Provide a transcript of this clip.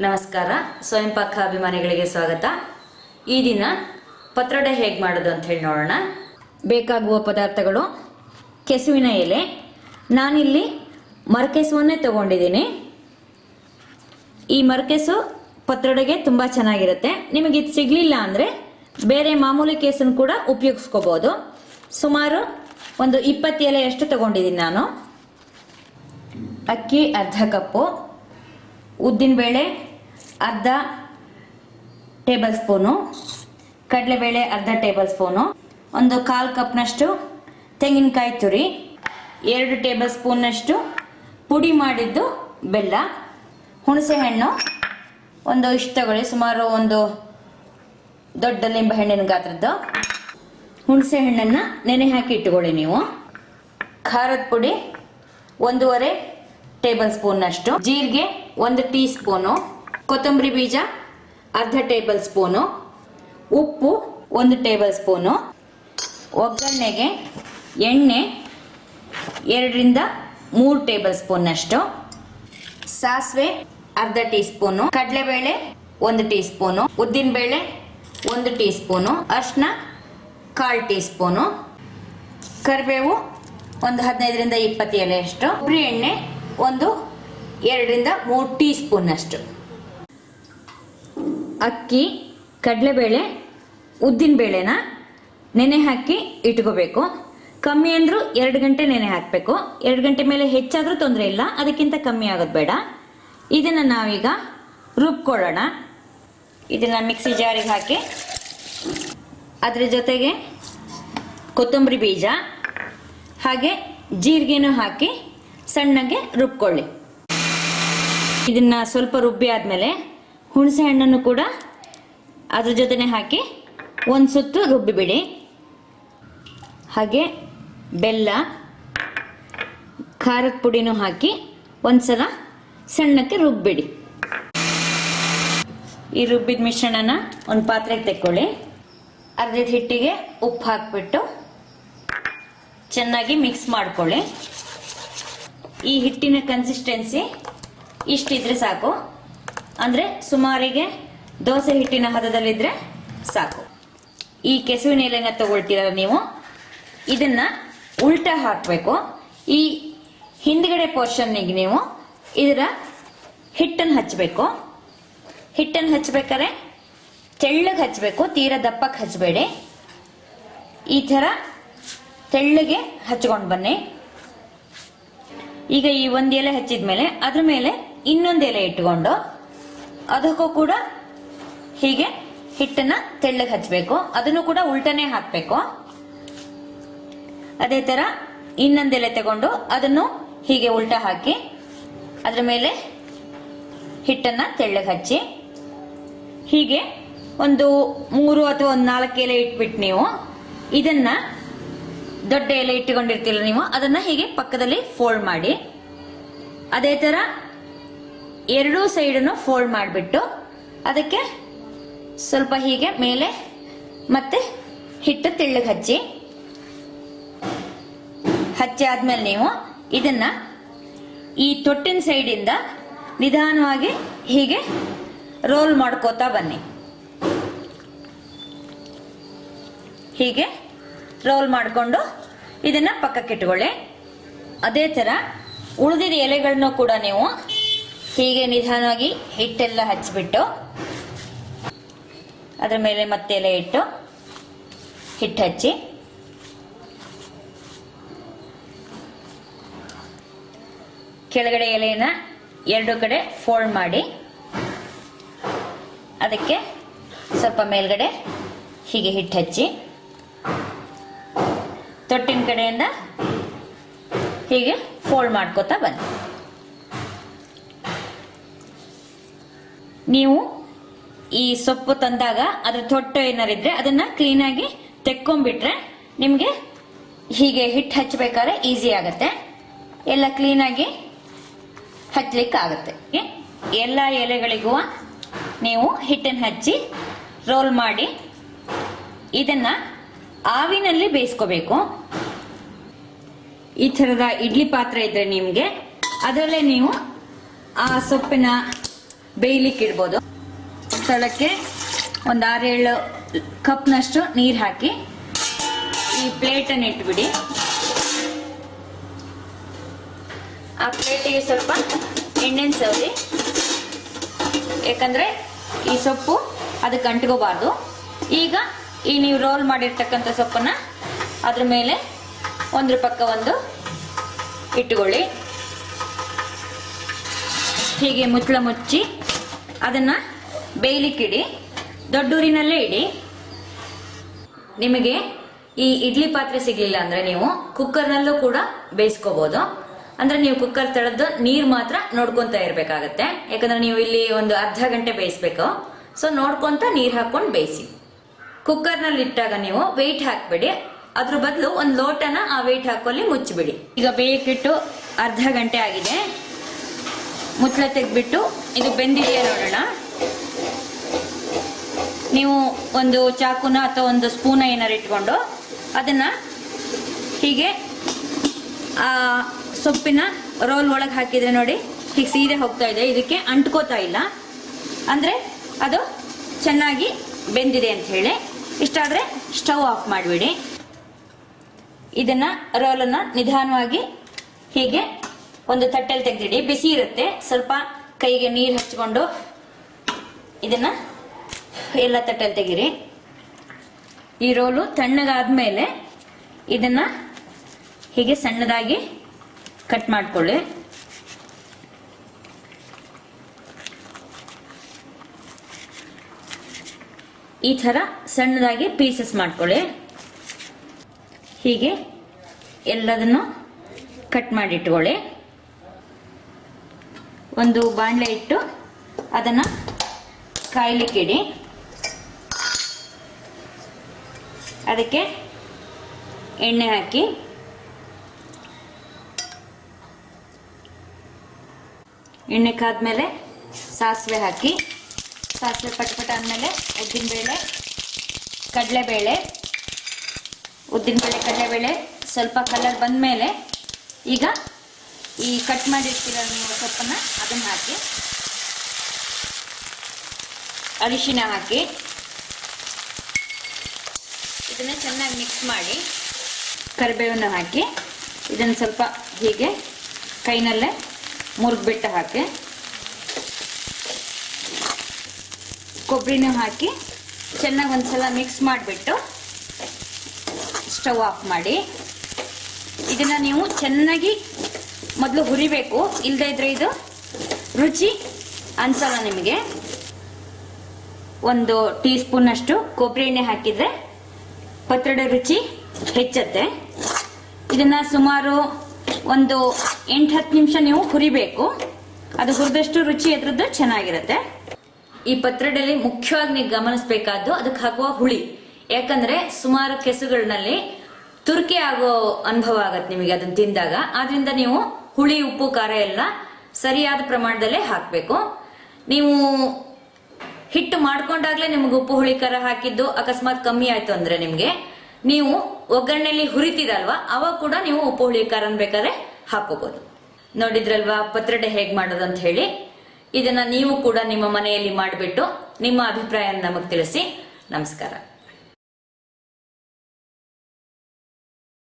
ನಮಸ್ಕಾರ. ಸ್ವಯಂ ಪಾಕ ಅಭಿಮಾನಿಗಳಿಗೆ ಸ್ವಾಗತ. ಈ ದಿನ ಪತ್ರೊಡೆ ಹೇಗೆ ಮಾಡೋದು ಅಂತ ಹೇಳಿ ನೋಡೋಣ. ಬೇಕಾಗುವ ಪದಾರ್ಥಗಳು. ಕೆಸುವಿನ ಎಲೆ. ನಾನಿಲ್ಲಿ ಮರಕೆಸುವನ್ನೇ ತಗೊಂಡಿದ್ದೀನಿ. ಈ ಮರಕೆಸು ಪತ್ರೊಡೆಗೆ ತುಂಬ ಚೆನ್ನಾಗಿರುತ್ತೆ. ನಿಮಗೆ ಇದು ಸಿಗಲಿಲ್ಲ ಅಂದರೆ ಬೇರೆ ಮಾಮೂಲಿ ಕೇಸನ್ನು ಕೂಡ ಉಪಯೋಗಿಸ್ಕೋಬೋದು. ಸುಮಾರು ಒಂದು ಇಪ್ಪತ್ತು ಎಲೆಯಷ್ಟು ತಗೊಂಡಿದ್ದೀನಿ ನಾನು. ಅಕ್ಕಿ, ಅರ್ಧ ಕಪ್ಪು. ಉದ್ದಿನಬೇಳೆ ಅರ್ಧ ಟೇಬಲ್ ಸ್ಪೂನು, ಕಡಲೆಬೇಳೆ ಅರ್ಧ ಟೇಬಲ್ ಸ್ಪೂನು, ಒಂದು ಕಾಲು ಕಪ್ನಷ್ಟು ತೆಂಗಿನಕಾಯಿ ತುರಿ, ಎರಡು ಟೇಬಲ್ ಸ್ಪೂನ್ನಷ್ಟು ಪುಡಿ ಮಾಡಿದ್ದು ಬೆಲ್ಲ ಹುಣಸೆ ಹಣ್ಣು ಒಂದು ಇಷ್ಟು ತಗೊಳ್ಳಿ, ಸುಮಾರು ಒಂದು ದೊಡ್ಡ ಲಿಂಬೆ ಹಣ್ಣಿನ ಗಾತ್ರದ್ದು. ಹುಣಸೆ ಹಣ್ಣನ್ನು ನೆನೆ ಹಾಕಿ ಇಟ್ಟುಕೊಳ್ಳಿ ನೀವು. ಖಾರದ ಪುಡಿ, ಒಂದೂವರೆ ಟೇಬಲ್ ಸ್ಪೂನ್ನಷ್ಟು ಜೀರಿಗೆ ಒಂದು ಟೀ ಸ್ಪೂನು ಕೊತ್ತಂಬರಿ ಬೀಜ, ಅರ್ಧ ಟೇಬಲ್ ಸ್ಪೂನು, ಉಪ್ಪು ಒಂದು ಟೇಬಲ್ ಸ್ಪೂನು, ಒಗ್ಗರಣೆಗೆ ಎಣ್ಣೆ ಎರಡರಿಂದ ಮೂರು ಟೇಬಲ್ ಸ್ಪೂನ್ನಷ್ಟು ಸಾಸಿವೆ ಅರ್ಧ ಟೀ ಸ್ಪೂನು ಕಡಲೆಬೇಳೆ ಒಂದು ಟೀ ಸ್ಪೂನು ಉದ್ದಿನಬೇಳೆ ಒಂದು ಟೀ ಸ್ಪೂನು ಅರ್ಶಿನ ಕಾಲು ಟೀ ಸ್ಪೂನು ಕರಿಬೇವು ಒಂದು ಹದಿನೈದರಿಂದ ಇಪ್ಪತ್ತು ಎಲೆಯಷ್ಟು, ಕೊಬ್ಬರಿ ಎಣ್ಣೆ ಒಂದು ಎರಡರಿಂದ ಮೂರು ಟೀ ಸ್ಪೂನ್ನಷ್ಟು ಅಕ್ಕಿ, ಕಡಲೆಬೇಳೆ ಉದ್ದಿನಬೇಳೆನ ನೆನೆ ಹಾಕಿ ಇಟ್ಕೋಬೇಕು. ಕಮ್ಮಿ ಅಂದರೂ ಎರಡು ಗಂಟೆ ನೆನೆ ಹಾಕಬೇಕು. ಎರಡು ಗಂಟೆ ಮೇಲೆ ಹೆಚ್ಚಾದರೂ ತೊಂದರೆ ಇಲ್ಲ, ಅದಕ್ಕಿಂತ ಕಮ್ಮಿ ಆಗೋದು ಬೇಡ. ಇದನ್ನು ನಾವೀಗ ರುಬ್ಕೊಳ್ಳೋಣ. ಇದನ್ನು ಮಿಕ್ಸಿ ಜಾರಿಗೆ ಹಾಕಿ, ಅದರ ಜೊತೆಗೆ ಕೊತ್ತಂಬರಿ ಬೀಜ, ಹಾಗೆ ಜೀರಿಗೆನೂ ಹಾಕಿ ಸಣ್ಣಗೆ ರುಬ್ಕೊಳ್ಳಿ. ಇದನ್ನು ಸ್ವಲ್ಪ ರುಬ್ಬಿ ಆದಮೇಲೆ ಹುಣಸೆ ಹಣ್ಣನ್ನು ಕೂಡ ಅದ್ರ ಜೊತೆನೆ ಹಾಕಿ ಒಂದು ಸುತ್ತು ರುಬ್ಬಿಬಿಡಿ ಹಾಗೆ ಬೆಲ್ಲ, ಖಾರದ ಪುಡಿನೂ ಹಾಕಿ ಒಂದ್ಸಲ ಸಣ್ಣಕ್ಕೆ ರುಬ್ಬಿಡಿ. ಈ ರುಬ್ಬಿದ ಮಿಶ್ರಣನ ಒಂದು ಪಾತ್ರೆಗೆ ತೆಕ್ಕೊಳ್ಳಿ. ಅರ್ಧದ ಹಿಟ್ಟಿಗೆ ಉಪ್ಪು ಹಾಕ್ಬಿಟ್ಟು ಚೆನ್ನಾಗಿ ಮಿಕ್ಸ್ ಮಾಡ್ಕೊಳ್ಳಿ. ಈ ಹಿಟ್ಟಿನ ಕನ್ಸಿಸ್ಟೆನ್ಸಿ ಇಷ್ಟಿದ್ರೆ ಸಾಕು. ಅಂದರೆ ಸುಮಾರಿಗೆ ದೋಸೆ ಹಿಟ್ಟಿನ ಹದದಲ್ಲಿದ್ರೆ ಸಾಕು. ಈ ಕೆಸುವಿನ ಎಲೆನ ತಗೊಳ್ತೀರಲ್ಲ ನೀವು? ಇದನ್ನ ಉಲ್ಟಾ ಹಾಕಬೇಕು. ಈ ಹಿಂದ್ಗಡೆ ಪೋರ್ಷನ್ನಿಗೆ ನೀವು ಇದರ ಹಿಟ್ಟನ್ನು ಹಚ್ಚಬೇಕು. ಹಿಟ್ಟನ್ನು ಹಚ್ಬೇಕಾದ್ರೆ ತೆಳ್ಳಗೆ ಹಚ್ಚಬೇಕು, ತೀರ ದಪ್ಪಕ್ಕೆ ಹಚ್ಚಬೇಡಿ. ಈ ಥರ ತೆಳ್ಳಗೆ ಹಚ್ಕೊಂಡು ಬನ್ನಿ. ಈಗ ಈ ಒಂದು ಎಲೆ ಹಚ್ಚಿದ ಮೇಲೆ ಅದ್ರ ಮೇಲೆ ಇನ್ನೊಂದು ಎಲೆ ಇಟ್ಕೊಂಡು ಅದಕ್ಕೂ ಕೂಡ ಹೀಗೆ ಹಿಟ್ಟನ್ನ ತೆಳ್ಳಗೆ ಹಚ್ಚಬೇಕು ಅದನ್ನು ಕೂಡ ಉಲ್ಟನೆ ಹಾಕ್ಬೇಕು. ಅದೇ ತರ ಇನ್ನೊಂದೆಲೆ ತಗೊಂಡು ಅದನ್ನು ಹೀಗೆ ಉಲ್ಟ ಹಾಕಿ ಅದ್ರ ಮೇಲೆ ಹಿಟ್ಟನ್ನ ತೆಳ್ಳಗೆ ಹಚ್ಚಿ ಹೀಗೆ ಒಂದು ಮೂರು ಅಥವಾ ಒಂದು ನಾಲ್ಕು ಎಲೆ ಇಟ್ಬಿಟ್ಟು ನೀವು. ಇದನ್ನ ದೊಡ್ಡ ಎಲೆ ಇಟ್ಟುಕೊಂಡಿರ್ತೀರ ನೀವು, ಅದನ್ನ ಹೀಗೆ ಪಕ್ಕದಲ್ಲಿ ಫೋಲ್ಡ್ ಮಾಡಿ. ಅದೇ ತರ ಎರಡೂ ಸೈಡನ್ನು ಫೋಲ್ಡ್ ಮಾಡಿಬಿಟ್ಟು ಅದಕ್ಕೆ ಸ್ವಲ್ಪ ಹೀಗೆ ಮೇಲೆ ಮತ್ತೆ ಹಿಟ್ಟು ತೆಳ್ಳಗೆ ಹಚ್ಚಿ. ಹಚ್ಚಿ ಆದ್ಮೇಲೆ ನೀವು ಇದನ್ನ ಈ ತೊಟ್ಟಿನ ಸೈಡಿಂದ ನಿಧಾನವಾಗಿ ಹೀಗೆ ರೋಲ್ ಮಾಡ್ಕೋತಾ ಬನ್ನಿ. ಹೀಗೆ ರೋಲ್ ಮಾಡಿಕೊಂಡು ಇದನ್ನ ಪಕ್ಕಕ್ಕೆ ಇಟ್ಕೊಳ್ಳಿ ಅದೇ ತರ ಉಳಿದಿದ ಎಲೆಗಳನ್ನೂ ಕೂಡ ನೀವು ಹೀಗೆ ನಿಧಾನವಾಗಿ ಹಿಟ್ಟೆಲ್ಲ ಹಚ್ಚಿಬಿಟ್ಟು ಅದರ ಮೇಲೆ ಮತ್ತೆ ಎಲೆ ಇಟ್ಟು ಹಿಟ್ಟು ಹಚ್ಚಿ. ಕೆಳಗಡೆ ಎಲೆಯನ್ನ ಎರಡು ಕಡೆ ಫೋಲ್ಡ್ ಮಾಡಿ. ಅದಕ್ಕೆ ಸ್ವಲ್ಪ ಮೇಲ್ಗಡೆ ಹೀಗೆ ಹಿಟ್ಟು ಹಚ್ಚಿ. ತೊಟ್ಟಿನ ಕಡೆಯಿಂದ ಹೀಗೆ ಫೋಲ್ಡ್ ಮಾಡ್ಕೋತಾ ಬನ್ನಿ. ನೀವು ಈ ಸೊಪ್ಪು ತಂದಾಗ ಅದ್ರ ತೊಟ್ಟು ಏನಾರಿದ್ರೆ ಅದನ್ನ ಕ್ಲೀನಾಗಿ ತೆಕ್ಕೊಂಡ್ಬಿಟ್ರೆ ನಿಮಗೆ ಹೀಗೆ ಹಿಟ್ಟು ಹಚ್ಚಬೇಕಾದ್ರೆ ಈಸಿ ಆಗತ್ತೆ. ಎಲ್ಲ ಕ್ಲೀನಾಗಿ ಹಚ್ಲಿಕ್ಕೆ ಆಗುತ್ತೆ ಎಲ್ಲ ಎಲೆಗಳಿಗೂ ನೀವು ಹಿಟ್ಟನ್ನು ಹಚ್ಚಿ ರೋಲ್ ಮಾಡಿ ಇದನ್ನ ಆವಿನಲ್ಲಿ ಬೇಯಿಸ್ಕೋಬೇಕು. ಈ ಥರದ ಇಡ್ಲಿ ಪಾತ್ರೆ ಇದ್ರೆ ನಿಮಗೆ ಅದರಲ್ಲೇ ನೀವು ಆ ಸೊಪ್ಪಿನ ಬೇಯ್ಲಿಕ್ಕೆ ಇಡ್ಬೋದು. ಸ್ಥಳಕ್ಕೆ ಒಂದು ಆರೇಳು ಕಪ್ನಷ್ಟು ನೀರು ಹಾಕಿ ಈ ಪ್ಲೇಟನ್ನು ಇಟ್ಬಿಡಿ. ಆ ಪ್ಲೇಟಿಗೆ ಸ್ವಲ್ಪ ಎಣ್ಣೆನ ಸವರಿ. ಯಾಕಂದ್ರೆ ಈ ಸೊಪ್ಪು ಅದಕ್ಕೆ ಅಂಟ್ಕೋಬಾರ್ದು. ಈಗ ಈ ನೀವು ರೋಲ್ ಮಾಡಿರ್ತಕ್ಕಂಥ ಸೊಪ್ಪನ್ನ ಅದ್ರ ಮೇಲೆ ಒಂದ್ರ ಪಕ್ಕ ಒಂದು ಇಟ್ಟುಕೊಳ್ಳಿ ಹೀಗೆ ಮುಚ್ಚಳ ಮುಚ್ಚಿ ಅದನ್ನ ಬೇಯ್ಲಿಕ್ಕಿಡಿ, ದೊಡ್ಡೂರಿನಲ್ಲೇ ಇಡಿ. ನಿಮಗೆ ಈ ಇಡ್ಲಿ ಪಾತ್ರೆ ಸಿಗ್ಲಿಲ್ಲ ಅಂದ್ರೆ ನೀವು ಕುಕ್ಕರ್ನಲ್ಲೂ ಕೂಡ ಬೇಯಿಸ್ಕೋಬಹುದು ಅಂದ್ರೆ ನೀವು ಕುಕ್ಕರ್ ತಳದ್ದು ನೀರ್ ಮಾತ್ರ ನೋಡ್ಕೊಂತ ಇರ್ಬೇಕಾಗತ್ತೆ. ಯಾಕಂದ್ರೆ ನೀವು ಇಲ್ಲಿ ಒಂದು ಅರ್ಧ ಗಂಟೆ ಬೇಯಿಸ್ಬೇಕು. ಸೊ ನೋಡ್ಕೊಂತ ನೀರ್ ಹಾಕೊಂಡು ಬೇಯಿಸಿ. ಕುಕ್ಕರ್ನಲ್ಲಿ ಇಟ್ಟಾಗ ನೀವು ವೆಯ್ಟ್ ಹಾಕ್ಬಿಡಿ. ಅದ್ರ ಬದಲು ಒಂದು ಲೋಟನ ಆ ವೆಯ್ಟ್ ಹಾಕೊಳ್ಳಿ ಮುಚ್ಚಿಬಿಡಿ. ಈಗ ಬೇಯಕ್ಕಿಟ್ಟು ಅರ್ಧ ಗಂಟೆ ಆಗಿದೆ. ಮುಚ್ಚಳ ತೆಗ್ದ್ಬಿಟ್ಟು ಇದು ಬೆಂದಿದೆಯಾ ನೋಡೋಣ. ನೀವು ಒಂದು ಚಾಕುನ ಅಥವಾ ಒಂದು ಸ್ಪೂನ ಏನಾರು ಇಟ್ಕೊಂಡು ಅದನ್ನ ಹೀಗೆ, ಆ, ಸೊಪ್ಪಿನ ರೋಲ್ ಒಳಗೆ ಹಾಕಿದ್ರೆ ನೋಡಿ ಹೀಗೆ ಸೀದೆ ಹೋಗ್ತಾ ಇದೆ. ಇದಕ್ಕೆ ಅಂಟ್ಕೋತಾ ಇಲ್ಲ. ಅಂದ್ರೆ ಅದು ಚೆನ್ನಾಗಿ ಬೆಂದಿದೆ ಅಂತ ಹೇಳಿ. ಇಷ್ಟಾದ್ರೆ ಸ್ಟವ್ ಆಫ್ ಮಾಡಿಬಿಡಿ. ಇದನ್ನ ರೋಲನ್ನ ನಿಧಾನವಾಗಿ ಹೀಗೆ ಒಂದು ತಟ್ಟೆಲಿ ತೆಗೆದಿಡಿ. ಬಿಸಿ ಇರುತ್ತೆ. ಸ್ವಲ್ಪ ಕೈಗೆ ನೀರು ಹಚ್ಕೊಂಡು ಇದನ್ನ ಎಲ್ಲ ತಟ್ಟಲ್ಲಿ ತೆಗೀರಿ. ಈ ರೋಲು ತಣ್ಣಗಾದ್ಮೇಲೆ ಇದನ್ನ ಹೀಗೆ ಸಣ್ಣದಾಗಿ ಕಟ್ ಮಾಡ್ಕೊಳ್ಳಿ. ಈ ತರ ಸಣ್ಣದಾಗಿ ಪೀಸಸ್ ಮಾಡ್ಕೊಳ್ಳಿ. ಹೀಗೆ ಎಲ್ಲದನ್ನು ಕಟ್ ಮಾಡಿ ಇಟ್ಕೊಳ್ಳಿ ಒಂದು ಬಾಣಲೆ ಇಟ್ಟು ಅದನ್ನ ಕಾಯ್ಲಿಕ್ಕಿಡಿ. ಅದಕ್ಕೆ ಎಣ್ಣೆ ಹಾಕಿ. ಎಣ್ಣೆ ಕಾದ್ಮೇಲೆ ಸಾಸಿವೆ ಹಾಕಿ. ಸಾಸಿವೆ ಪಟಪಟ ಆದಮೇಲೆ ಉದ್ದಿನಬೇಳೆ ಕಡಲೆಬೇಳೆ ಉದ್ದಿನಬೇಳೆ ಕಡಲೆಬೇಳೆ ಸ್ವಲ್ಪ ಕಲರ್ ಬಂದಮೇಲೆ ಈಗ ಈ ಕಟ್ ಮಾಡಿರ್ತೀರ ನೀವು ಸೊಪ್ಪನ್ನ, ಅದನ್ನ ಹಾಕಿ. ಅರಿಶಿನ ಹಾಕಿ. ಇದನ್ನ ಚೆನ್ನಾಗಿ ಮಿಕ್ಸ್ ಮಾಡಿ. ಕರಿಬೇವನ್ನು ಹಾಕಿ. ಇದನ್ನು ಸ್ವಲ್ಪ ಹೀಗೆ ಕೈನಲ್ಲೇ ಮುರ್ಗಿಬಿಟ್ಟು ಹಾಕಿ. ಕೊಬ್ಬರಿನೂ ಹಾಕಿ. ಚೆನ್ನಾಗಿ ಒಂದ್ಸಲ ಮಿಕ್ಸ್ ಮಾಡಿಬಿಟ್ಟು ಸ್ಟವ್ ಆಫ್ ಮಾಡಿ. ಇದನ್ನ ನೀವು ಚೆನ್ನಾಗಿ ಮೊದಲು ಹುರಿಬೇಕು ಇಲ್ಲದೇ ಇದ್ರೆ ಇದು ರುಚಿ, ಅನ್ಸಲ್ಲ ನಿಮಗೆ. ಒಂದು ಟೀ ಸ್ಪೂನ್ ಅಷ್ಟು ಕೊಬ್ಬರಿ ಎಣ್ಣೆ ಹಾಕಿದ್ರೆ ಪತ್ರೊಡೆ ರುಚಿ ಹೆಚ್ಚತ್ತೆ. ಇದನ್ನ ಸುಮಾರು ಒಂದು ಎಂಟು ಹತ್ತು ನಿಮಿಷ ನೀವು ಹುರಿಬೇಕು. ಅದು ಹುರಿದಷ್ಟು ರುಚಿ ಅದ್ರದ್ದು ಚೆನ್ನಾಗಿರುತ್ತೆ. ಈ ಪತ್ರೊಡೆಯಲ್ಲಿ ಮುಖ್ಯವಾಗಿ ನೀವು ಗಮನಿಸಬೇಕಾದ್ದು ಅದಕ್ಕೆ ಹಾಕುವ ಹುಳಿ. ಯಾಕಂದ್ರೆ ಸುಮಾರು ಕೆಸುಗಳಲ್ಲಿ ತುರ್ಕಿ ಆಗೋ ಅನುಭವ ಆಗತ್ತೆ ನಿಮಗೆ ಅದನ್ನ ತಿಂದಾಗ. ಆದ್ರಿಂದ ನೀವು ಹುಳಿ, ಉಪ್ಪು, ಖಾರ ಎಲ್ಲ ಸರಿಯಾದ ಪ್ರಮಾಣದಲ್ಲೇ ಹಾಕಬೇಕು. ನೀವು ಹಿಟ್ಟು ಮಾಡ್ಕೊಂಡಾಗ್ಲೇ ನಿಮ್ಗೆ ಉಪ್ಪು, ಹುಳಿ, ಖಾರ ಹಾಕಿದ್ದು ಅಕಸ್ಮಾತ್ ಕಮ್ಮಿ ಆಯ್ತು ಅಂದ್ರೆ ನಿಮ್ಗೆ ನೀವು ಒಗ್ಗರಣೆಯಲ್ಲಿ ಹುರಿತಿದಲ್ವಾ ಅವಾಗ ಕೂಡ ನೀವು ಉಪ್ಪು, ಹುಳಿ, ಖಾರನ್ ಬೇಕಾದ್ರೆ ಹಾಕೋಬಹುದು ನೋಡಿದ್ರಲ್ವಾ, ಪತ್ರಡೆ ಹೇಗ್ ಮಾಡೋದು ಅಂತ ಹೇಳಿ? ಇದನ್ನ ನೀವು ಕೂಡ ನಿಮ್ಮ ಮನೆಯಲ್ಲಿ ಮಾಡಿಬಿಟ್ಟು ನಿಮ್ಮ ಅಭಿಪ್ರಾಯ ನಮಗೆ ತಿಳಿಸಿ. ನಮಸ್ಕಾರ.